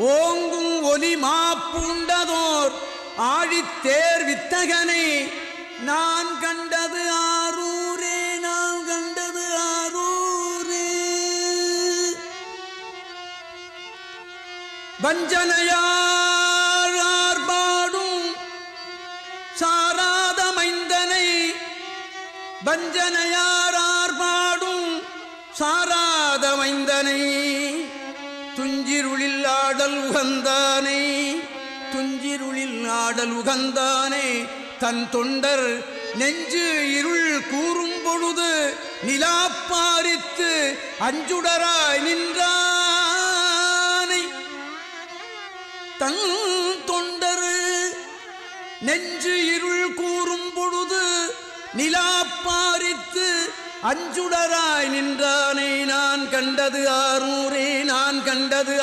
ஓங்கும் ஒலி மாப்புண்டதோர் ஆழித்தேர் வித்தகனை. நான் கண்டது ஆரூரே நான் கண்டது ஆரூரே. வஞ்சனையார் பாடும் சாராத மைந்தனை. வஞ்சனையார் பாடும் சாராத மைந்தனை. துஞ்சிருளில் ஆடல் உகந்தானே துஞ்சிருளில் ஆடல் உகந்தானே. தன் தொண்டர் நெஞ்சு இருள் கூறும் பொழுது நிலாப்பாரித்து அஞ்சுடராய் நின்றானை. தன் தொண்டர் நெஞ்சு இருள் கூறும் பொழுது நிலாப்பாரித்து அஞ்சுடராய் நின்றானை. நான் கண்டது ஆரூரே நான் கண்டது